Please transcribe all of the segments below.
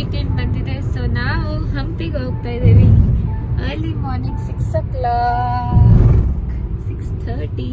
Weekend ಬಂದಿದೆ so ನಾವು ಹಂಪಿಗೆ ಹೋಗ್ತಾ ಇದ್ದೀವಿ. Early morning six o'clock six thirty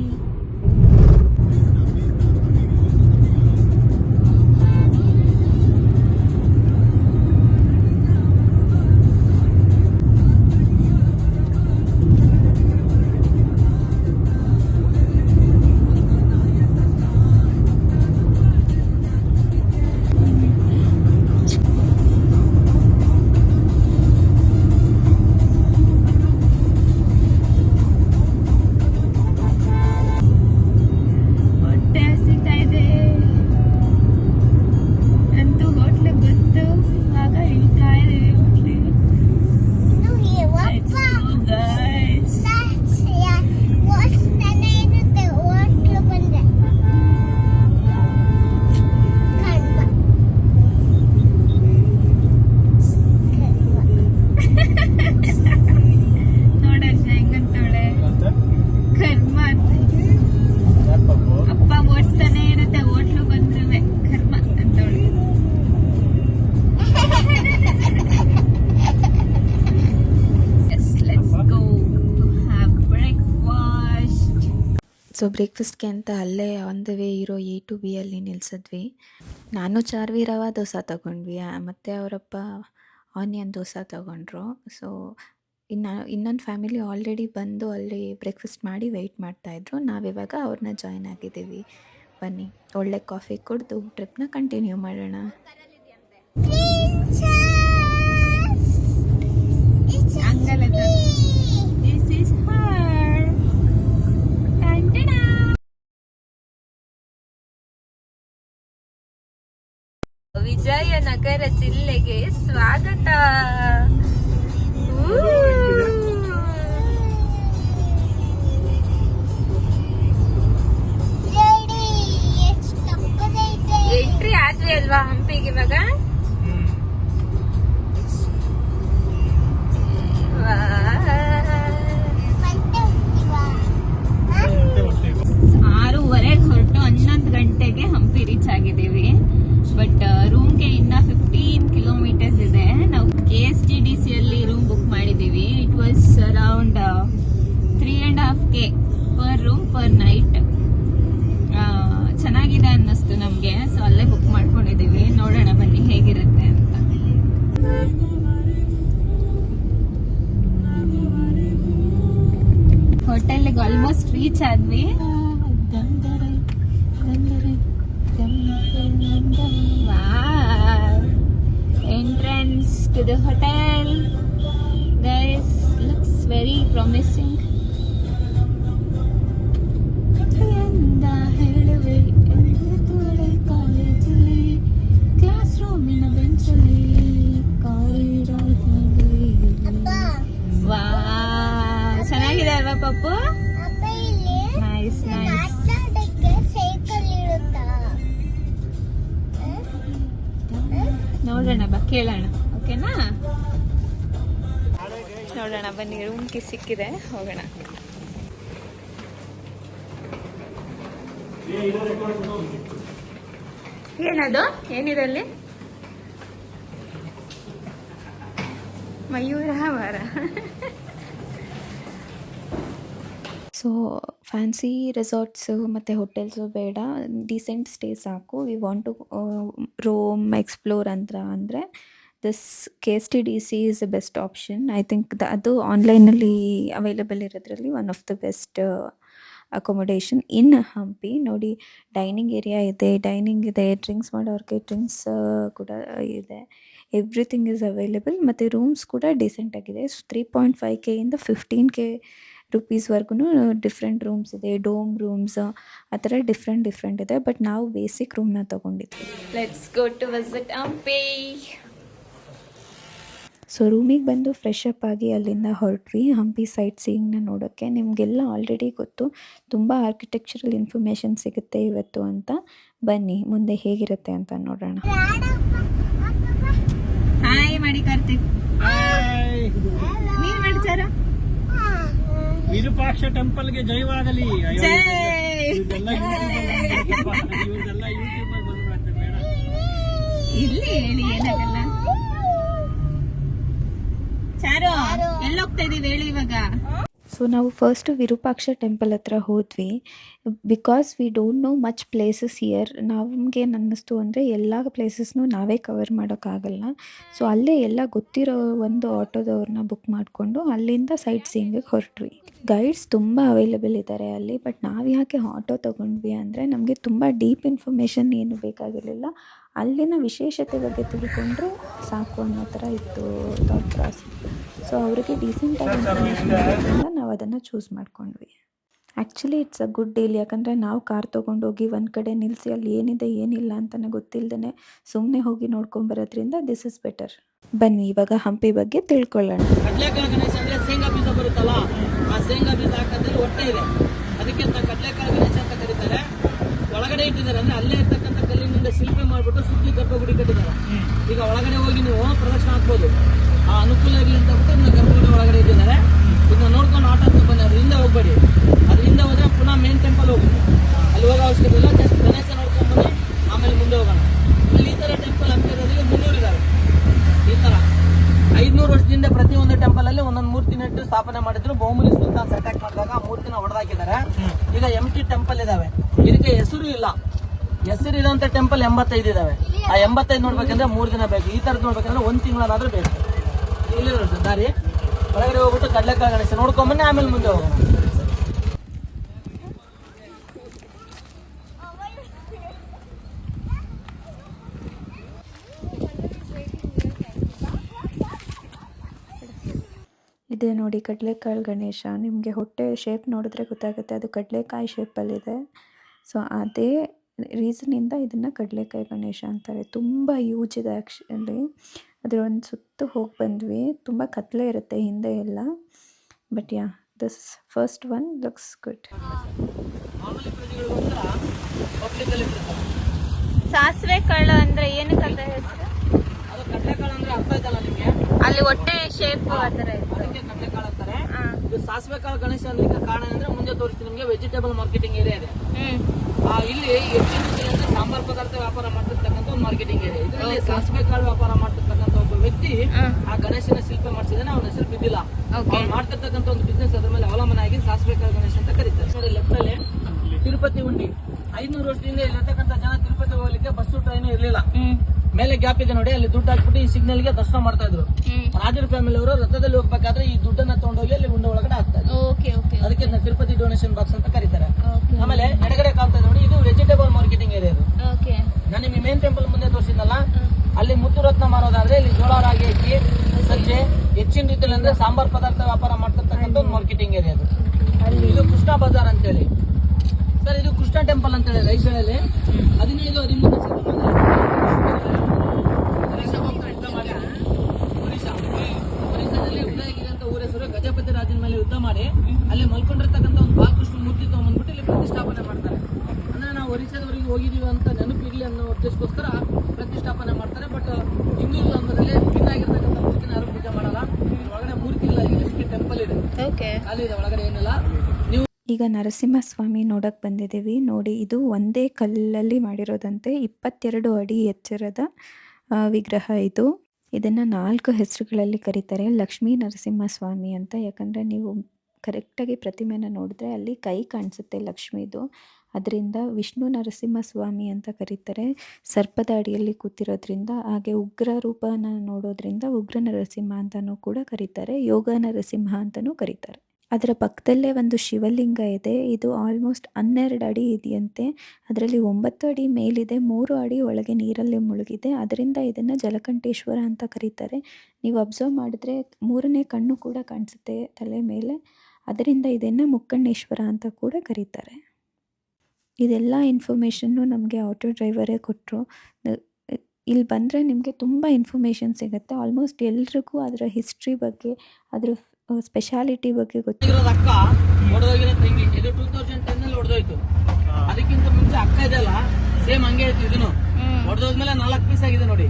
ಬ್ರೇಕ್ಫಾಸ್ಟ್ಗೆ ಅಂತ ಅಲ್ಲೇ ಆನ್ ದ ವೇ ಇರೋ ಎ ಟು ಬಿ ಅಲ್ಲಿ ನಿಲ್ಸಿದ್ವಿ ನಾನು ಚಾರ್ವಿ ರವಾ ದೋಸೆ ತಗೊಂಡ್ವಿ ಮತ್ತೆ ಅವರಪ್ಪ ಆನಿಯನ್ ದೋಸೆ ತಗೊಂಡ್ರು ಸೊ ಇನ್ನು ಇನ್ನೊಂದು ಫ್ಯಾಮಿಲಿ ಆಲ್ರೆಡಿ ಬಂದು ಅಲ್ಲಿ ಬ್ರೇಕ್ಫಾಸ್ಟ್ ಮಾಡಿ ವೆಯ್ಟ್ ಮಾಡ್ತಾಯಿದ್ರು ನಾವಿವಾಗ ಅವ್ರನ್ನ ಜಾಯ್ನ್ ಆಗಿದ್ದೀವಿ ಬನ್ನಿ ಒಳ್ಳೆ ಕಾಫಿ ಕುಡಿದು ಟ್ರಿಪ್ನ ಕಂಟಿನ್ಯೂ ಮಾಡೋಣ. ವಿಜಯನಗರ ಜಿಲ್ಲೆಗೆ ಸ್ವಾಗತ. ಎಂಟ್ರಿ ಆದ್ವಿ ಅಲ್ವಾ ಹಂಪಿಗೆ ಇವಾಗ? Wow! Entrance to the hotel. Guys, looks very promising. ರೂಮ್ಗೆ ಸಿಕ್ಕಿದೆ. ಹೋಗೋಣ. ಏನದು? ಏನಿದೆ ಅಲ್ಲಿ? ಮಯೂರ ವಾರ ಸೊ ಫ್ಯಾನ್ಸಿ ರೆಸಾರ್ಟ್ಸು ಮತ್ತು ಹೋಟೆಲ್ಸು ಬೇಡ. ಡೀಸೆಂಟ್ ಸ್ಟೇ ಸಾಕು. We want to roam explore ಅಂತ ಅಂದರೆ this K S T D C is the best option I think the ಅದು ಆನ್ಲೈನಲ್ಲಿ available ಇರೋದ್ರಲ್ಲಿ one of the best accommodation in Hampi ನೋಡಿ dining area ಇದೆ dining ಇದೆ drinks ಮಾಡೋರಿಗೆ drinks ಕೂಡ ಇದೆ. ಎವ್ರಿಥಿಂಗ್ ಇಸ್ ಅವೈಲೇಬಲ್ ಮತ್ತು ರೂಮ್ಸ್ ಕೂಡ ಡಿಸೆಂಟ್ ಆಗಿದೆ. ತ್ರೀ ಪಾಯಿಂಟ್ ಫೈವ್ ಕೆ ಇಂದ ಫಿಫ್ಟೀನ್ ಕೆ ರುಪೀಸ್ವರೆಗೂ ಡಿಫ್ರೆಂಟ್ ರೂಮ್ಸ್ ಇದೆ. ಡೋಮ್ ರೂಮ್ಸ್ ಆ ಥರ ಡಿಫ್ರೆಂಟ್ ಡಿಫ್ರೆಂಟ್ ಇದೆ. ಬಟ್ ನಾವು ಬೇಸಿಕ್ ರೂಮ್ನ ತೊಗೊಂಡಿದ್ವಿ. Let's go to visit Hampi so ರೂಮಿಗೆ ಬಂದು ಫ್ರೆಶ್ ಅಪ್ ಆಗಿ ಅಲ್ಲಿಂದ ಹೊರಟ್ವಿ. ಹಂಪಿ ಸೈಟ್ ಸೀಯಿಂಗ್ನ ನೋಡೋಕ್ಕೆ ನಿಮಗೆಲ್ಲ ಆಲ್ರೆಡಿ ಗೊತ್ತು. ತುಂಬ ಆರ್ಕಿಟೆಕ್ಚರಲ್ ಇನ್ಫಾರ್ಮೇಷನ್ ಸಿಗುತ್ತೆ ಇವತ್ತು ಅಂತ. ಬನ್ನಿ ಮುಂದೆ ಹೇಗಿರುತ್ತೆ ಅಂತ ನೋಡೋಣ. ಹಾಯ್ ಮಾಡಿ ಕಾರ್ತಿಕ್. ನೀನ್ ಮಾಡ್ತಾರ ವಿರೂಪಾಕ್ಷ ಟೆಂಪಲ್ಗೆ ಜಯವಾಗಲಿ ಅಯ್ಯೋ, ಜೈ. ಇವ್ರ್ದೆಲ್ಲ ಯೂಟ್ಯೂಬ್ ಅಲ್ಲಿ- ಇವ್ರ್ದೆಲ್ಲ ಯೂಟ್ಯೂಬ್ ಅಲ್ಲಿ ಬಂದ್ಬಿಡತ್ತೆ ಇಲ್ಲಿ ಹೇಳಿ ಏನಾಗಲ್ಲ. ಇವಾಗ? ಸೊ ನಾವು ಫಸ್ಟು ವಿರೂಪಾಕ್ಷ ಟೆಂಪಲ್ ಹತ್ರ ಹೋದ್ವಿ. Because we don't know much places here ನಮಗೆ ಅನ್ನಿಸ್ತು ಅಂದರೆ ಎಲ್ಲ ಪ್ಲೇಸಸ್ನು ನಾವೇ ಕವರ್ ಮಾಡೋಕ್ಕಾಗಲ್ಲ. ಸೊ ಅಲ್ಲೇ ಎಲ್ಲ ಗೊತ್ತಿರೋ ಒಂದು ಆಟೋದವ್ರನ್ನ ಬುಕ್ ಮಾಡಿಕೊಂಡು ಅಲ್ಲಿಂದ ಸೈಟ್ ಸೀಯಿಂಗಿಗೆ ಹೊರಟ್ವಿ. ಗೈಡ್ಸ್ ತುಂಬ ಅವೈಲೇಬಲ್ ಇದ್ದಾರೆ ಅಲ್ಲಿ ಬಟ್ ನಾವು ಯಾಕೆ ಆಟೋ ತೊಗೊಂಡ್ವಿ ಅಂದರೆ ನಮಗೆ ತುಂಬ ಡೀಪ್ ಇನ್ಫಾರ್ಮೇಷನ್ ಏನು ಬೇಕಾಗಿರಲಿಲ್ಲ. ಅಲ್ಲಿನ ವಿಶೇಷತೆ ಬಗ್ಗೆ ತಿಳ್ಕೊಂಡ್ರೆ ಸಾಕು ಅನ್ನೋ ಥರ ಇತ್ತು ಥಾಟ್ ಪ್ರಾಸೆಸ್ ಸೊ ಅವರಿಗೆ ಡೀಸೆಂಟಾಗಿ ಇನ್ಫಾರ್ಮೇಷನ್ ನಾವು ಅದನ್ನು ಚೂಸ್ ಮಾಡ್ಕೊಂಡ್ವಿ. Actually it's a good deal ಯಾಕಂದರೆ ನಾವು ಕಾರ್ ತೊಗೊಂಡೋಗಿ ಒಂದು ಕಡೆ ನಿಲ್ಲಿಸಿ ಅಲ್ಲಿ ಏನಿದೆ, ಏನಿಲ್ಲ ಅಂತಲೇ ಗೊತ್ತಿಲ್ಲದೇ ಸುಮ್ಮನೆ ಹೋಗಿ ನೋಡ್ಕೊಂಬರೋದ್ರಿಂದ ದಿಸ್ ಇಸ್ ಬೆಟರ್ ಬನ್ನಿ, ಇವಾಗ ಹಂಪಿ ಬಗ್ಗೆ ತಿಳ್ಕೊಳ್ಳೋಣ. ಶೇಂಗಾ ಬೀಜ ಬರುತ್ತಲ್ಲ, ಆ ಶೇಂಗಾ ಬೀಜ ಹಾಕಿದ್ರೆ ಹೊಟ್ಟೆ ಇದೆ. ಅದಕ್ಕೆ ಅಂತ ಕಡ್ಲೆಕಾಳು ಗಣೇಶ ಅಂತ ಕರೀತಾರೆ ಒಳಗಡೆ ಇಟ್ಟಿದ್ದಾರೆ. ಅಂದ್ರೆ ಅಲ್ಲೇ ಇರ್ತಕ್ಕಂಥ ಕಲ್ಲಿನಿಂದ ಶಿಲ್ಪಿ ಮಾಡ್ಬಿಟ್ಟು ಸುತ್ತಿ ಗರ್ಭಗುಡಿ ಕಟ್ಟಿದ್ದಾರೆ. ಈಗ ಒಳಗಡೆ ಹೋಗಿ ನೀವು ಪ್ರದರ್ಶನ ಹಾಕ್ಬೋದು. ಆ ಅನುಕೂಲ ಇರಲಿ ಅಂತ ಬಿಟ್ಟು ಇದನ್ನ ಗರ್ಭಗುಡಿ ಒಳಗಡೆ ಇದ್ದಿದ್ದಾರೆ ಇದನ್ನ ನೋಡ್ಕೊಂಡು ಆಟ ಅಂತ ಬನ್ನಿ. ಅದರಿಂದ ಹೋಗ್ಬೇಡಿ. ಅದರಿಂದ ಹೋದ್ರೆ ಪುನಃ ಮೇನ್ ಟೆಂಪಲ್ ಹೋಗಿ ಅಲ್ಲಿ ಹೋಗೋ ಅವಶ್ಯಕತೆ ಇಲ್ಲ. ಜಸ್ಟ್ ಗಣೇಶ ನೋಡ್ಕೊಂಡು ಬನ್ನಿ. ಆಮೇಲೆ ಮುಂದೆ ಹೋಗೋಣ. ಇಲ್ಲಿ ಈ ಥರ ಟೆಂಪಲ್ ಹಂಪಿರೋದ್ರಿಗೆ ಮುನ್ನೂರು ಇದ್ದಾರೆ ಈ ತರ. ಐದ್ನೂರು ವರ್ಷದಿಂದ ಪ್ರತಿಯೊಂದು ಟೆಂಪಲ್ ಅಲ್ಲಿ ಒಂದೊಂದು ಮೂರ್ತಿ ನೆಟ್ಟು ಸ್ಥಾಪನೆ ಮಾಡಿದ್ರು. ಬಹುಮುಲಿ ಸುಲ್ತಾನ್ ಅಟ್ಯಾಕ್ ಮಾಡಿದಾಗ ಆ ಮೂರ್ತಿನ ಹೊಡೆದಾಕಿದ್ದಾರೆ ಈಗ ಎಂಟಿ ಟೆಂಪಲ್ ಇದಾವೆ. ಇದಕ್ಕೆ ಹೆಸರು ಇಲ್ಲ. ಹೆಸರು ಇರುವಂತ ಟೆಂಪಲ್ ಎಂಬತ್ತೈದು ಇದಾವೆ. ಆ ಎಂಬತ್ತೈದು ನೋಡ್ಬೇಕಂದ್ರೆ ಮೂರು ದಿನ ಬೇಕು. ಈ ತರದ್ ನೋಡ್ಬೇಕಂದ್ರೆ ಒಂದ್ ತಿಂಗಳಾದ್ರೂ ಬೇಕು. ಇಲ್ಲಿ ದಾರಿ. ಒಳಗಡೆ ಹೋಗ್ಬಿಟ್ಟು ಕಡಲೆಕಾಯಿ ಗಣೇಶ ನೋಡ್ಕೊಂಬನ್ನಿ, ಆಮೇಲೆ ಮುಂದೆ ಹೋಗೋಣ. ಇದೆ ನೋಡಿ ಕಡಲೆಕಾಳು ಗಣೇಶ. ನಿಮಗೆ ಹೊಟ್ಟೆ ಶೇಪ್ ನೋಡಿದ್ರೆ ಗೊತ್ತಾಗುತ್ತೆ. ಅದು ಕಡಲೆಕಾಯಿ ಶೇಪಲ್ಲಿದೆ ಸೊ ಅದೇ ರೀಸನಿಂದ ಇದನ್ನು ಕಡಲೆಕಾಯಿ ಗಣೇಶ ಅಂತಾರೆ. ತುಂಬ ಯೂಜ್ ಇದೆ ಆ್ಯಕ್ಚುಲಿ ಅದರ ಒಂದು ಸುತ್ತು ಹೋಗಿ ಬಂದ್ವಿ. ತುಂಬ ಕತ್ತಲೆ ಇರುತ್ತೆ ಹಿಂದೆ ಎಲ್ಲ. But yeah this first one looks good ಸಾಸಿವೆ ಕಾಳು ಅಂದ್ರೆ ಏನು ಹೆಸರು ಅದು ಕಡ್ಲೆಕಾಳು ಅಂದ್ರೆ ಅರ್ಥ ಆಯ್ತಲ್ಲ ನಿಮ್ಗೆ? ಅಲ್ಲಿ ಹೊಟ್ಟೆ ಶೇಪ್ ಆತರ ಇತ್ತು ಅದಕ್ಕೆ ಕಡ್ಲೆಕಾಳು ಅಂತಾರೆ ಹಾ. ಇದು ಸಾಸಿವೆ ಕಾಳು ಗಣೇಶ ಅನ್ಲಿಕ್ಕೆ ಕಾರಣ ಅಂದ್ರೆ ಮುಂದೆ ತೋರಿಸ್ತೀನಿ ನಿಮಗೆ ವೆಜಿಟೇಬಲ್ ಮಾರ್ಕೆಟಿಂಗ್ ಏರಿಯಾ ಇದೆ. ಆ, ಇಲ್ಲಿ ಹೆಚ್ಚಿನ ಅಂದ್ರೆ ಸಾಂಬಾರ್ ಪದಾರ್ಥ ವ್ಯಾಪಾರ ಮಾಡ್ತಿರ್ತಕ್ಕಂಥ ಒಂದು ಮಾರ್ಕೆಟಿಂಗ್ ಏರಿಯಾ ಇದರಲ್ಲಿ ಸಾಸಿವೆ ಕಾಳು ವ್ಯಾಪಾರ ಮಾಡ್ತಿರ್ತಕ್ಕಂಥ ಒಬ್ಬ ವ್ಯಕ್ತಿ ಆ ಗಣೇಶನ ಶಿಲ್ಪ ಮಾಡಿಸಿದ್ರೆ ಅವನ ಹೆಸರು ಬಿದ್ದಿಲ್ಲ. ಅವ್ನು ಮಾಡ್ತಿರ್ತಕ್ಕಂಥ ಒಂದು ಬಿಸ್ನೆಸ್ ಅದ್ರ ಮೇಲೆ ಅವಲಂಬನೆ ಆಗಿ ಸಾಸಿವೆ ಕಾಳು ಗಣೇಶ ಅಂತ ಕರೀತಾರೆ. ನೋಡಿ ಲೆಫ್ಟ್ ಅಲ್ಲಿ ತಿರುಪತಿ ಉಂಡಿ. ಐನೂರು ವರ್ಷದಿಂದ ಇಲ್ಲಿರ್ತಕ್ಕಂಥ ಜನ ತಿರುಪತಿ ಹೋಗ್ಲಿಕ್ಕೆ ಬಸ್ಸು ಟ್ರೈನ್ ಇರ್ಲಿಲ್ಲ. ಮೇಲೆ ಗ್ಯಾಪ್ ಇದೆ ನೋಡಿ ಅಲ್ಲಿ ದುಡ್ಡು ಹಾಕ್ಬಿಟ್ಟು ಈ ಸಿಗ್ನಲ್ಗೆ ದರ್ಶನ ಮಾಡ್ತಾ ಇದ್ರು. ರಾಜರ ಫ್ಯಾಮಿಲಿ ಅವರು ರಥದಲ್ಲಿ ಹೋಗ್ಬೇಕಾದ್ರೆ ಈ ದುಡ್ಡನ್ನ ತಗೊಂಡೋಗಿ ಅಲ್ಲಿ ಗುಂಡ ಒಳಗಡೆ ಓಕೆ ಓಕೆ ಅದಕ್ಕೆ ತಿರುಪತಿ ಡೊನೇಷನ್ ಬಾಕ್ಸ್ ಅಂತ ಕರೀತಾರೆ. ಆಮೇಲೆ ಎಡಗಡೆ ಕಾಣ್ತಾ ಇದೆ ನೋಡಿ ಇದು ವೆಜಿಟೇಬಲ್ ಮಾರ್ಕೆಟಿಂಗ್ ಏರಿಯಾ ಇದು. ನಾನು ನಿಮಗೆ ಮೇನ್ ಟೆಂಪಲ್ ಮುಂದೆ ತೋರಿಸಿದ್ನಲ್ಲ ಅಲ್ಲಿ ಮುತ್ತು ರತ್ನ ಮಾರೋದಾದ್ರೆ ಇಲ್ಲಿ ಜೋಳ ರಾಗಿ ಅಕ್ಕಿ ಸಜ್ಜೆ ಹೆಚ್ಚಿನ ರೀತಿಯಲ್ಲಿ ಅಂದ್ರೆ ಸಾಂಬಾರ್ ಪದಾರ್ಥ ವ್ಯಾಪಾರ ಮಾಡ್ತಿರ್ತಕ್ಕಂಥ ಒಂದು ಮಾರ್ಕೆಟಿಂಗ್ ಏರಿಯಾ ಅದು ಇದು ಕೃಷ್ಣ ಬಜಾರ್ ಅಂತ ಹೇಳಿ ಸರ್ ಇದು ಕೃಷ್ಣ ಟೆಂಪಲ್ ಅಂತ ಹೇಳಿ ರೈಸಳಲ್ಲಿ ಹದಿನೈದು ಹದಿಮೂರು ಯುದ್ಧ ಮಾಡಿ ಅಲ್ಲಿ ಮಲ್ಕೊಂಡಿರ್ತಕ್ಕಂಥ ಒಂದು ಬಾಲಕೃಷ್ಣ ಮೂರ್ತಿ ಬಂದ್ಬಿಟ್ಟು ಇಲ್ಲಿ ಪ್ರತಿಷ್ಠಾಪನೆ ಮಾಡ್ತಾರೆ. ಅಂದ್ರೆ ನಾವು ಒರಿಸ್ಸಾದವರೆಗೆ ಹೋಗಿದೀವಿ ಅಂತ ನೆನಪಿರ್ಲಿ ಅನ್ನೋ ಉದ್ದೇಶಕ್ಕೋಸ್ಕರ ಪ್ರತಿಷ್ಠಾಪನೆ ಮಾಡ್ತಾರೆ. ಬಟ್ ಹಿಂದೂ ಧರ್ಮದಲ್ಲಿ ಭಿನ್ನ ಆಗಿರ್ತಕ್ಕಂಥ ಮೂರ್ತಿನ ಯಾರು ಪೂಜೆ ಮಾಡಲ್ಲ. ಒಳಗಡೆ ಮೂರ್ತಿ ಇಲ್ಲ ಇಲ್ಲಿ ಟೆಂಪಲ್ ಇದೆ. ಓಕೆ ಖಾಲಿ ಇದೆ ಒಳಗಡೆ ಏನಿಲ್ಲ. ನೀವು ಈಗ ನರಸಿಂಹಸ್ವಾಮಿ ನೋಡಕ್ಕೆ ಬಂದಿದ್ದೀವಿ. ನೋಡಿ ಇದು ಒಂದೇ ಕಲ್ಲಲ್ಲಿ ಮಾಡಿರೋದಂತೆ. ಇಪ್ಪತ್ತೆರಡು ಅಡಿ ಎಚ್ಚರದ ವಿಗ್ರಹ ಇದು. ಇದನ್ನು ನಾಲ್ಕು ಹೆಸರುಗಳಲ್ಲಿ ಕರೀತಾರೆ ಲಕ್ಷ್ಮೀ ನರಸಿಂಹಸ್ವಾಮಿ ಅಂತ. ಯಾಕಂದರೆ ನೀವು ಕರೆಕ್ಟಾಗಿ ಪ್ರತಿಮೆನ ನೋಡಿದ್ರೆ ಅಲ್ಲಿ ಕೈ ಕಾಣಿಸುತ್ತೆ ಲಕ್ಷ್ಮೀದು. ಅದರಿಂದ ವಿಷ್ಣು ನರಸಿಂಹಸ್ವಾಮಿ ಅಂತ ಕರೀತಾರೆ. ಸರ್ಪದ ಅಡಿಯಲ್ಲಿ ಕೂತಿರೋದ್ರಿಂದ, ಹಾಗೆ ಉಗ್ರ ರೂಪನ ನೋಡೋದ್ರಿಂದ ಉಗ್ರ ನರಸಿಂಹ ಅಂತಲೂ ಕೂಡ ಕರೀತಾರೆ, ಯೋಗ ನರಸಿಂಹ ಅಂತಲೂ ಕರೀತಾರೆ. ಅದರ ಪಕ್ಕದಲ್ಲೇ ಒಂದು ಶಿವಲಿಂಗ ಇದೆ. ಇದು ಆಲ್ಮೋಸ್ಟ್ ಹನ್ನೆರಡು ಅಡಿ ಇದೆಯಂತೆ. ಅದರಲ್ಲಿ ಒಂಬತ್ತು ಅಡಿ ಮೇಲಿದೆ, ಮೂರು ಅಡಿ ಒಳಗೆ ನೀರಲ್ಲಿ ಮುಳುಗಿದೆ. ಅದರಿಂದ ಇದನ್ನು ಜಲಕಂಠೇಶ್ವರ ಅಂತ ಕರೀತಾರೆ. ನೀವು ಅಬ್ಸರ್ವ್ ಮಾಡಿದ್ರೆ ಮೂರನೇ ಕಣ್ಣು ಕೂಡ ಕಾಣಿಸುತ್ತೆ ತಲೆ ಮೇಲೆ. ಅದರಿಂದ ಇದನ್ನು ಮುಕ್ಕಣ್ಣೇಶ್ವರ ಅಂತ ಕೂಡ ಕರೀತಾರೆ. ಇದೆಲ್ಲ ಇನ್ಫಾರ್ಮೇಷನ್ನು ನಮಗೆ ಆಟೋ ಡ್ರೈವರೇ ಕೊಟ್ಟರು ಇಲ್ಲಿ ಬಂದರೆ ನಿಮಗೆ ತುಂಬ ಇನ್ಫಾರ್ಮೇಷನ್ ಸಿಗುತ್ತೆ. ಆಲ್ಮೋಸ್ಟ್ ಎಲ್ರಿಗೂ ಅದರ ಹಿಸ್ಟ್ರಿ ಬಗ್ಗೆ, ಅದರ ಸ್ಪೆಷಾಲಿಟಿ ಬಗ್ಗೆ ಗೊತ್ತಿರೋದು ಅಕ್ಕ ಹೊಡೆದೋಗಿರೋ ತಂಗಿ. ಇದು ಟೂ ತೌಸಂಡ್ ಟೆನ್ ಅಲ್ಲಿ ಹೊಡೆದೋಯ್ತು ಅದಕ್ಕಿಂತ ಮುಂಚೆ ಅಕ್ಕ ಇದೆಯಲ್ಲ ಸೇಮ್ ಹಂಗೆ ಇತ್ತು ಇದನ್ನು. ಹೊಡೆದೋದ್ಮೇಲೆ ನಾಲ್ಕು ಪೀಸ್ ಆಗಿದೆ ನೋಡಿ.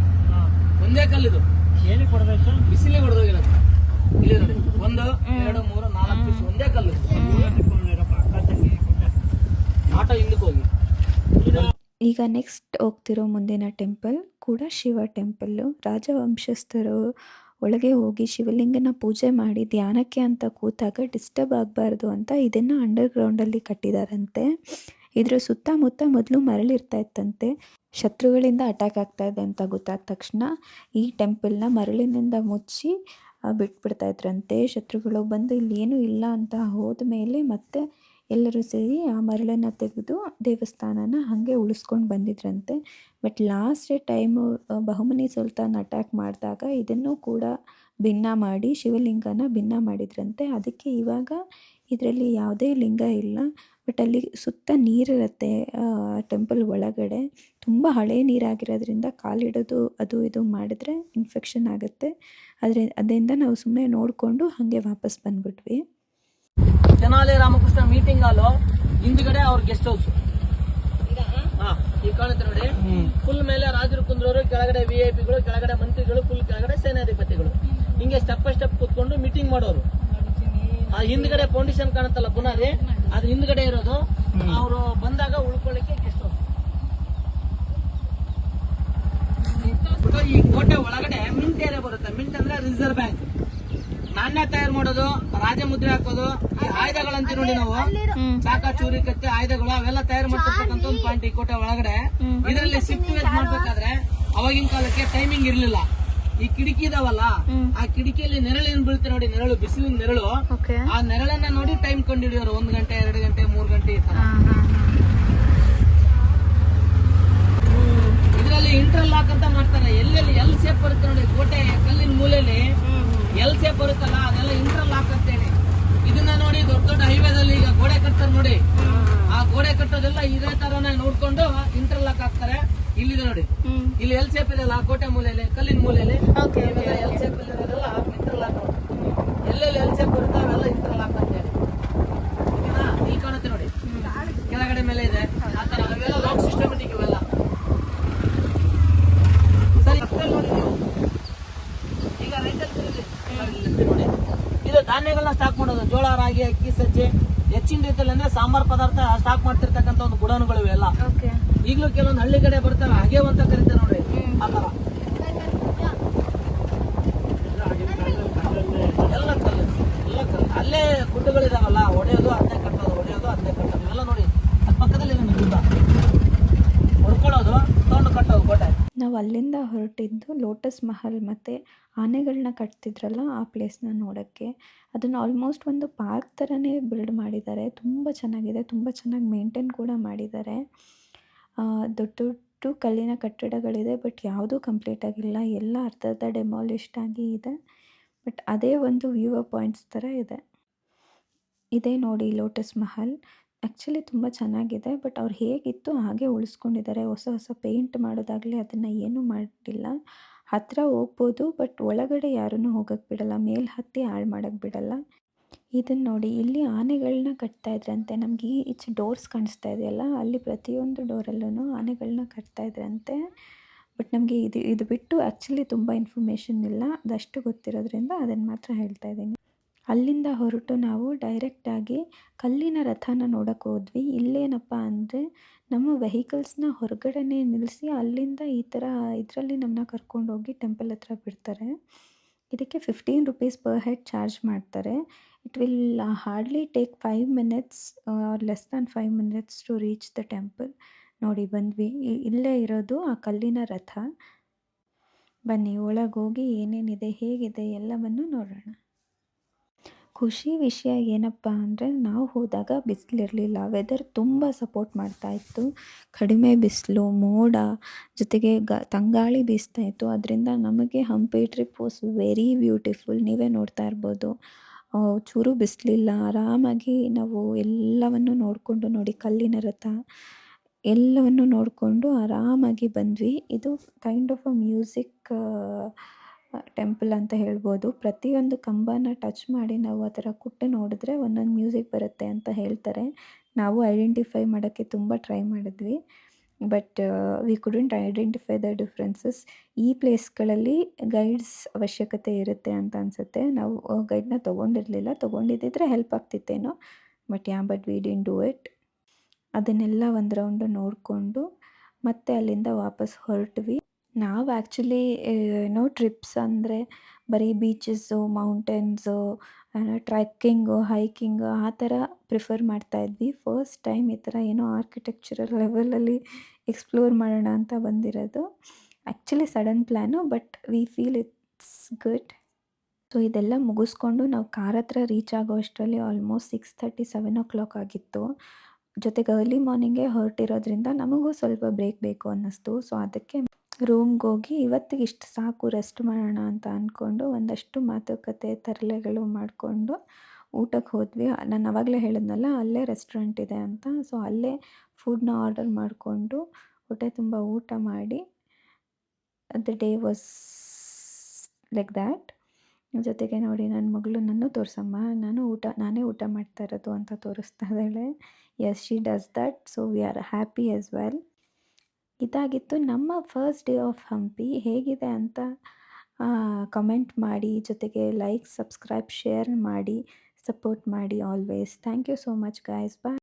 ಒಂದೇ ಕಲ್ಲಿದು. ಏನು ಕೊಡಬೇಕು ಬಿಸಿಲಿಗೆ ಹೊಡೆದೋಗಿರೋದು ಇಲ್ಲಿ ನೋಡಿ. ಒಂದು ಎರಡು ಮೂರು ನಾಲ್ಕು ಪೀಸ್ ಒಂದೇ ಕಲ್ಲು. ಆಟ ಹಿಂದಕ್ಕೆ ಹೋಗಿ. ಈಗ ನೆಕ್ಸ್ಟ್ ಹೋಗ್ತಿರೋ ಮುಂದಿನ ಟೆಂಪಲ್ ಕೂಡ ಶಿವ ಟೆಂಪಲ್ಲು ರಾಜವಂಶಸ್ಥರು ಒಳಗೆ ಹೋಗಿ ಶಿವಲಿಂಗನ ಪೂಜೆ ಮಾಡಿ ಧ್ಯಾನಕ್ಕೆ ಅಂತ ಕೂತಾಗ ಡಿಸ್ಟರ್ಬ್ ಆಗಬಾರ್ದು ಅಂತ ಇದನ್ನು ಅಂಡರ್ಗ್ರೌಂಡಲ್ಲಿ ಕಟ್ಟಿದಾರಂತೆ. ಇದರ ಸುತ್ತಮುತ್ತ ಮೊದಲು ಮರಳಿರ್ತಾ ಇತ್ತಂತೆ. ಶತ್ರುಗಳಿಂದ ಅಟ್ಯಾಕ್ ಆಗ್ತಾ ಇದೆ ಅಂತ ಗೊತ್ತಾದ ತಕ್ಷಣ ಈ ಟೆಂಪಲ್ನ ಮರಳಿನಿಂದ ಮುಚ್ಚಿ ಬಿಟ್ಬಿಡ್ತಾ ಇದ್ರಂತೆ. ಶತ್ರುಗಳು ಬಂದು ಇಲ್ಲಿ ಏನೂ ಇಲ್ಲ ಅಂತ ಹೋದ ಮೇಲೆ ಮತ್ತೆ ಎಲ್ಲರೂ ಸೇರಿ ಆ ಮರಳನ್ನು ತೆಗೆದು ದೇವಸ್ಥಾನನ ಹಾಗೆ ಉಳಿಸ್ಕೊಂಡು ಬಂದಿದ್ರಂತೆ. ಬಟ್ ಲಾಸ್ಟ್ ಟೈಮು ಬಹುಮನಿ ಸುಲ್ತಾನ್ ಅಟ್ಯಾಕ್ ಮಾಡಿದಾಗ ಇದನ್ನು ಕೂಡ ಭಿನ್ನ ಮಾಡಿ, ಶಿವಲಿಂಗನ ಭಿನ್ನ ಮಾಡಿದ್ರಂತೆ. ಅದಕ್ಕೆ ಇವಾಗ ಇದರಲ್ಲಿ ಯಾವುದೇ ಲಿಂಗ ಇಲ್ಲ. ಬಟ್ ಅಲ್ಲಿ ಸುತ್ತ ನೀರಿರುತ್ತೆ ಟೆಂಪಲ್ ಒಳಗಡೆ. ತುಂಬ ಹಳೆ ನೀರಾಗಿರೋದ್ರಿಂದ ಕಾಲಿಡೋದು, ಅದು ಇದು ಮಾಡಿದ್ರೆ ಇನ್ಫೆಕ್ಷನ್ ಆಗುತ್ತೆ. ಆದರೆ ಅದರಿಂದ ನಾವು ಸುಮ್ಮನೆ ನೋಡಿಕೊಂಡು ಹಾಗೆ ವಾಪಸ್ ಬಂದ್ಬಿಟ್ವಿ. ಜನಾಲಯ ರಾಮಕೃಷ್ಣ ಮೀಟಿಂಗ್ ಹಾಲು ಹಿಂದ್ಗಡೆ ಅವ್ರ ಗೆಸ್ಟ್ ಹೌಸ್ ಈಗ ಕಾಣುತ್ತೆ ನೋಡಿ. ಫುಲ್ ಮೇಲೆ ರಾಜರು ಕುಂದ್ರವರು ಕೆಳಗಡೆ ವಿ ಐ ಪಿಗಳು ಕೆಳಗಡೆ ಮಂತ್ರಿಗಳು ಫುಲ್ ಕೆಳಗಡೆ ಸೇನಾಧಿಪತಿಗಳು. ಹಿಂಗೆ ಸ್ಟೆಪ್ ಬೈ ಸ್ಟೆಪ್ ಕೂತ್ಕೊಂಡು ಮೀಟಿಂಗ್ ಮಾಡೋರು. ಆ ಹಿಂದ್ಗಡೆ ಫೌಂಡೇಶನ್ ಕಾಣುತ್ತಲ್ಲ ಬುನಾದಿ ಅದು ಹಿಂದ್ಗಡೆ ಇರೋದು ಅವರು ಬಂದಾಗ ಉಳ್ಕೊಳ್ಳಿಕ್ಕೆ ಗೆಸ್ಟ್ ಹೌಸ್ ಈ ಕೋಟೆ ಒಳಗಡೆ ಮಿಂಟ್ ಏರಿಯಾ ಬರುತ್ತೆ. ಮಿಂಟ್ ಅಂದ್ರೆ ರಿಸರ್ವ್ ಬ್ಯಾಂಕ್ ನಾಣ್ಯ ತಯಾರು ಮಾಡೋದು ರಾಜ ಮುದ್ರೆ ಹಾಕೋದು ಈ ಆಯುಧಗಳಂತ ನೋಡಿ ನಾವು. ಚಾಕ ಚೂರಿ ಕತ್ತಿ ಆಯುಧಗಳು ಅವೆಲ್ಲ ತಯಾರು ಮಾಡ್ತಕ್ಕಂತ ಒಂದು ಪಾಯಿಂಟ್ ಈ ಕೋಟೆ ಒಳಗಡೆ. ಇದರಲ್ಲಿ ಸಿಫ್ಟ್ ವೇಸ್ ಮಾಡ್ಬೇಕಾದ್ರೆ ಅವಾಗಿನ ಕಾಲಕ್ಕೆ ಟೈಮಿಂಗ್ ಇರ್ಲಿಲ್ಲ. ಈ ಕಿಟಕಿ ಇದಾವಲ್ಲ ಆ ಕಿಟಕಿಯಲ್ಲಿ ನೆರಳಿನ ಬೀಳುತ್ತೆ ನೋಡಿ ನೆರಳು ಬಿಸಿಲಿನ ನೆರಳು. ಆ ನೆರಳನ್ನ ನೋಡಿ ಟೈಮ್ ಕಂಡುಹಿಡಿಯೋರು ಒಂದ್ ಗಂಟೆ ಎರಡು ಗಂಟೆ ಮೂರ್ ಗಂಟೆ ಈ ತರ. ಇದರಲ್ಲಿ ಇಂಟರ್ ಲಾಕ್ ಅಂತ ಮಾಡ್ತಾರೆ. ಎಲ್ಲೆಲ್ಲಿ ಎಲ್ ಸೇಫ್ ಬರುತ್ತೆ ನೋಡಿ ಕೋಟೆ ಕಲ್ಲಿನ ಮೂಲೆಯಲ್ಲಿ. ಎಲ್ ಸೇಪ್ ಬರುತ್ತಲ್ಲ ಅದೆಲ್ಲ ಇಂಟರ್ ಲಾಕ್ ಅಂತೇಳಿ. ಇದನ್ನ ನೋಡಿ ದೊಡ್ಡ ದೊಡ್ಡ ಹೈವೇದಲ್ಲಿ ಈಗ ಗೋಡೆ ಕಟ್ತಾರೆ ನೋಡಿ. ಆ ಗೋಡೆ ಕಟ್ಟೋದೆಲ್ಲ ಇದೇ ತರನೇ ನೋಡ್ಕೊಂಡು ಇಂಟರ್ ಲಾಕ್ ಹಾಕ್ತಾರೆ. ಇಲ್ಲಿದೆ ನೋಡಿ. ಇಲ್ಲಿ ಎಲ್ ಸೇಪ್ ಇದೆಲ್ಲ ಆ ಕೋಟೆ ಮೂಲೆಯಲ್ಲಿ ಕಲ್ಲಿನ ಮೂಲೆಯಲ್ಲಿ ಎಲ್ ಸೇಪ್ ಇರೋದೆಲ್ಲ ಇಂಟರ್ ಲಾಕ್ ಎಲ್ಲೆಲ್ಲಿ ಎಲ್ ಸೇಪ್ ಬರುತ್ತೆ ಅವೆಲ್ಲ ಇಂಟರ್ ಲಾಕ್ ಅಂತೇಳಿ ಓಕೆನಾ ಇಲ್ಲಿ ಕಾಣುತ್ತೆ ನೋಡಿ ಕೆಳಗಡೆ ಮೇಲೆ ಇದೆ ಆ ತರ ಅವೆಲ್ಲ ಲಾಕ್ ಸಿಸ್ಟಮೆಟಿಕ್ ಇವೆಲ್ಲ ಸರಿ ಅಷ್ಟರಲ್ಲಿ ನೋಡಿ ನೀವು. ಈಗ ರೈತರು ತಿರುಗಿ. ಇಲ್ಲಿ ನೋಡಿ ಧಾನ್ಯಗಳನ್ನ ಸ್ಟಾಕ್ ಮಾಡೋದು ಜೋಳ ರಾಗಿ ಅಕ್ಕಿ ಸಜ್ಜೆ ಹೆಚ್ಚಿನ ರೀತಿಯಲ್ಲಿ ಅಂದ್ರೆ ಸಾಂಬಾರ್ ಪದಾರ್ಥ ಸ್ಟಾಕ್ ಮಾಡ್ತಿರ್ತಕ್ಕಂಥ ಒಂದು ಗುಡಾನುಗಳು ಇವೆಲ್ಲ. ಈಗಲೂ ಕೆಲವೊಂದು ಹಳ್ಳಿ ಕಡೆ ಬರ್ತಾರೆ ಹಾಗೆ ಅಂತ ಕರಿತಾರೆ ನೋಡ್ರಿ. ಆ ತರ ಎಲ್ಲ ಕಲ್ಲು ಎಲ್ಲ ಕಲ್ಲು ಅಲ್ಲೇ ಗುಡ್ಡಗಳಿದಾವಲ್ಲ ಹೊಡೆಯೋದು ಅದನ್ನೇ ಕಟ್ಟೋದು ಹೊಡೆಯೋದು ಅದನ್ನೇ ಕಟ್ಟೋದು ಇವೆಲ್ಲ ನೋಡಿ ಅದ್ ಪಕ್ಕದಲ್ಲಿ ಇದೆ ನೋಡಿ ಗುಡ್ಡ ಹೊಡ್ಕೊಳ್ಳೋದು ತಗೊಂಡು ಕಟ್ಟೋದು ಕೋಟೆ ನಾವು ಅಲ್ಲಿಂದ ಹೊರಟಿದ್ದು ಲೋಟಸ್ ಮಹಲ್ ಮತ್ತು ಆನೆಗಳನ್ನ ಕಟ್ತಿದ್ರಲ್ಲ ಆ ಪ್ಲೇಸ್ನ ನೋಡೋಕ್ಕೆ. ಅದನ್ನು ಆಲ್ಮೋಸ್ಟ್ ಒಂದು ಪಾರ್ಕ್ ಥರನೇ ಬಿಲ್ಡ್ ಮಾಡಿದ್ದಾರೆ. ತುಂಬ ಚೆನ್ನಾಗಿದೆ. ತುಂಬ ಚೆನ್ನಾಗಿ ಮೇಂಟೈನ್ ಕೂಡ ಮಾಡಿದ್ದಾರೆ. ದೊಡ್ಡ ದೊಡ್ಡ ಕಲ್ಲಿನ ಕಟ್ಟಡಗಳಿದೆ ಬಟ್ ಯಾವುದೂ ಕಂಪ್ಲೀಟ್ ಆಗಿಲ್ಲ. ಎಲ್ಲ ಅರ್ಧ ಅರ್ಧ ಡೆಮಾಲಿಷ್ಡ್ ಆಗಿ ಇದೆ. ಬಟ್ ಅದೇ ಒಂದು ವ್ಯೂವ ಪಾಯಿಂಟ್ಸ್ ಥರ ಇದೆ. ಇದೇ ನೋಡಿ ಲೋಟಸ್ ಮಹಲ್. ಆ್ಯಕ್ಚುಲಿ ತುಂಬ ಚೆನ್ನಾಗಿದೆ ಬಟ್ ಅವ್ರು ಹೇಗಿತ್ತು ಹಾಗೆ ಉಳಿಸ್ಕೊಂಡಿದ್ದಾರೆ. ಹೊಸ ಹೊಸ ಪೇಂಟ್ ಮಾಡೋದಾಗಲಿ ಅದನ್ನು ಏನೂ ಮಾಡಿಲ್ಲ. ಹತ್ತಿರ ಹೋಗ್ಬೋದು ಬಟ್ ಒಳಗಡೆ ಯಾರೂ ಹೋಗೋಕ್ಕೆ ಬಿಡಲ್ಲ. ಮೇಲೆ ಹತ್ತಿ ಹಾಳು ಮಾಡೋಕ್ಕೆ ಬಿಡಲ್ಲ. ಇದನ್ನು ನೋಡಿ, ಇಲ್ಲಿ ಆನೆಗಳನ್ನ ಕಟ್ತಾ ಇದ್ರಂತೆ ನಮ್ಗೆ ಈಚೆ ಡೋರ್ಸ್ ಕಾಣಿಸ್ತಾ ಇದೆಯಲ್ಲ, ಅಲ್ಲಿ ಪ್ರತಿಯೊಂದು ಡೋರಲ್ಲೂ ಆನೆಗಳನ್ನ ಕಟ್ತಾ ಇದ್ರಂತೆ ಬಟ್ ನಮಗೆ ಇದು ಇದು ಬಿಟ್ಟು ಆ್ಯಕ್ಚುಲಿ ತುಂಬ ಇನ್ಫಾರ್ಮೇಷನ್ ಇಲ್ಲ. ಅದಷ್ಟು ಗೊತ್ತಿರೋದ್ರಿಂದ ಅದನ್ನು ಮಾತ್ರ ಹೇಳ್ತಾ ಇದ್ದೀನಿ. ಅಲ್ಲಿಂದ ಹೊರಟು ನಾವು ಡೈರೆಕ್ಟಾಗಿ ಕಲ್ಲಿನ ರಥನ ನೋಡಕ್ಕೆ ಹೋದ್ವಿ. ಇಲ್ಲೇನಪ್ಪ ಅಂದರೆ ನಮ್ಮ ವೆಹಿಕಲ್ಸ್ನ ಹೊರಗಡೆನೇ ನಿಲ್ಲಿಸಿ ಅಲ್ಲಿಂದ ಈ ಥರ ಇದರಲ್ಲಿ ನಮ್ಮನ್ನ ಕರ್ಕೊಂಡೋಗಿ ಟೆಂಪಲ್ ಹತ್ರ ಬಿಡ್ತಾರೆ. ಇದಕ್ಕೆ fifteen rupees per head charge ಮಾಡ್ತಾರೆ. It will hardly take five minutes or less than five minutes to reach the temple ನೋಡಿ ಬಂದ್ವಿ. ಇಲ್ಲೇ ಇರೋದು ಆ ಕಲ್ಲಿನ ರಥ. ಬನ್ನಿ ಒಳಗೋಗಿ ಏನೇನಿದೆ, ಹೇಗಿದೆ ಎಲ್ಲವನ್ನು ನೋಡೋಣ. ಖುಷಿ ವಿಷಯ ಏನಪ್ಪ ಅಂದರೆ ನಾವು ಹೋದಾಗ ಬಿಸಿಲಿರಲಿಲ್ಲ ವೆದರ್ ತುಂಬ ಸಪೋರ್ಟ್ ಮಾಡ್ತಾ ಇತ್ತು. ಕಡಿಮೆ ಬಿಸಿಲು, ಮೋಡ ಜೊತೆಗೆ ಗ, ತಂಗಾಳಿ ಬೀಸ್ತಾ ಇತ್ತು. ಅದರಿಂದ ನಮಗೆ Hampi trip was very beautiful ನೀವೇ ನೋಡ್ತಾ ಇರ್ಬೋದು. ಚೂರು ಬಿಸಿಲಿಲ್ಲ, ಆರಾಮಾಗಿ ನಾವು ಎಲ್ಲವನ್ನು ನೋಡಿಕೊಂಡು ನೋಡಿ, ಕಲ್ಲಿನ ರಥ ಎಲ್ಲವನ್ನು ನೋಡಿಕೊಂಡು ಆರಾಮಾಗಿ ಬಂದ್ವಿ. ಇದು kind of a music temple ಅಂತ ಹೇಳ್ಬೋದು. ಪ್ರತಿಯೊಂದು ಕಂಬನ ಟಚ್ ಮಾಡಿ ನಾವು ಆ ಥರ ಕುಟ್ಟು ನೋಡಿದ್ರೆ ಒಂದೊಂದು ಮ್ಯೂಸಿಕ್ ಬರುತ್ತೆ ಅಂತ ಹೇಳ್ತಾರೆ. ನಾವು ಐಡೆಂಟಿಫೈ ಮಾಡೋಕ್ಕೆ ತುಂಬ ಟ್ರೈ ಮಾಡಿದ್ವಿ. But we couldn't identify the differences ಈ ಪ್ಲೇಸ್ಗಳಲ್ಲಿ ಗೈಡ್ಸ್ ಅವಶ್ಯಕತೆ ಇರುತ್ತೆ ಅಂತ ಅನಿಸುತ್ತೆ. ನಾವು ಗೈಡ್ನ ತೊಗೊಂಡಿರಲಿಲ್ಲ. ತೊಗೊಂಡಿದ್ದಿದ್ರೆ help ಆಗ್ತಿತ್ತೇನೋ. But yeah but we didn't do it ಅದನ್ನೆಲ್ಲ ಒಂದು ರೌಂಡು ನೋಡಿಕೊಂಡು ಮತ್ತೆ ಅಲ್ಲಿಂದ ವಾಪಸ್ ಹೊರಟ್ವಿ. ನಾವು ಆ್ಯಕ್ಚುಲಿ ಏನೋ ಟ್ರಿಪ್ಸ್ ಅಂದರೆ ಬರೀ ಬೀಚಸ್ಸು ಮೌಂಟೇನ್ಸು ಟ್ರೆಕ್ಕಿಂಗು ಹೈಕಿಂಗು ಆ ಥರ ಪ್ರಿಫರ್ ಮಾಡ್ತಾ ಇದ್ವಿ. ಫಸ್ಟ್ ಟೈಮ್ ಈ ಥರ ಏನೋ ಆರ್ಕಿಟೆಕ್ಚರಲ್ ಲೆವೆಲಲ್ಲಿ ಎಕ್ಸ್ಪ್ಲೋರ್ ಮಾಡೋಣ ಅಂತ ಬಂದಿರೋದು. Actually sudden plan but we feel it's good so ಇದೆಲ್ಲ ಮುಗಿಸ್ಕೊಂಡು ನಾವು ಕಾರ್ ಹತ್ರ ರೀಚ್ ಆಗೋ ಅಷ್ಟರಲ್ಲಿ almost six thirty seven o'clock ಆಗಿತ್ತು. ಜೊತೆಗೆ ಅರ್ಲಿ ಮಾರ್ನಿಂಗೇ ಹೊರಟಿರೋದ್ರಿಂದ ನಮಗೂ ಸ್ವಲ್ಪ ಬ್ರೇಕ್ ಬೇಕು ಅನ್ನಿಸ್ತು. ಸೊ ಅದಕ್ಕೆ ರೂಮ್ಗೆ ಹೋಗಿ ಇವತ್ತಿಗೆ ಇಷ್ಟು ಸಾಕು ರೆಸ್ಟ್ ಮಾಡೋಣ ಅಂತ ಅಂದ್ಕೊಂಡು ಒಂದಷ್ಟು ಮಾತುಕತೆ ತರಲೆಗಳು ಮಾಡಿಕೊಂಡು ಊಟಕ್ಕೆ ಹೋದ್ವಿ. ನಾನು ಆವಾಗಲೇ ಹೇಳಿದ್ನಲ್ಲ ಅಲ್ಲೇ ರೆಸ್ಟೋರೆಂಟ್ ಇದೆ ಅಂತ. ಸೊ ಅಲ್ಲೇ ಫುಡ್ನ ಆರ್ಡರ್ ಮಾಡಿಕೊಂಡು ಹೊಟ್ಟೆ ತುಂಬ ಊಟ ಮಾಡಿ the day was like that. ಜೊತೆಗೆ ನೋಡಿ ನನ್ನ ಮಗಳು ನನ್ನ ತೋರಿಸಮ್ಮ, ನಾನು ಊಟ, ನಾನೇ ಊಟ ಮಾಡ್ತಾ ಇರೋದು ಅಂತ ತೋರಿಸ್ತಾ ಇದ್ದಾಳೆ. Yes she does that so we are happy as well ಇದಾಗಿತ್ತು. ನಮ್ಮ ಫಸ್ಟ್ ಡೇ ಆಫ್ ಹಂಪಿ ಹೇಗಿದೆ ಅಂತ ಕಮೆಂಟ್ ಮಾಡಿ, ಜೊತೆಗೆ ಲೈಕ್ ಸಬ್ಸ್ಕ್ರೈಬ್ ಶೇರ್ ಮಾಡಿ ಸಪೋರ್ಟ್ ಮಾಡಿ always thank you so much guys bye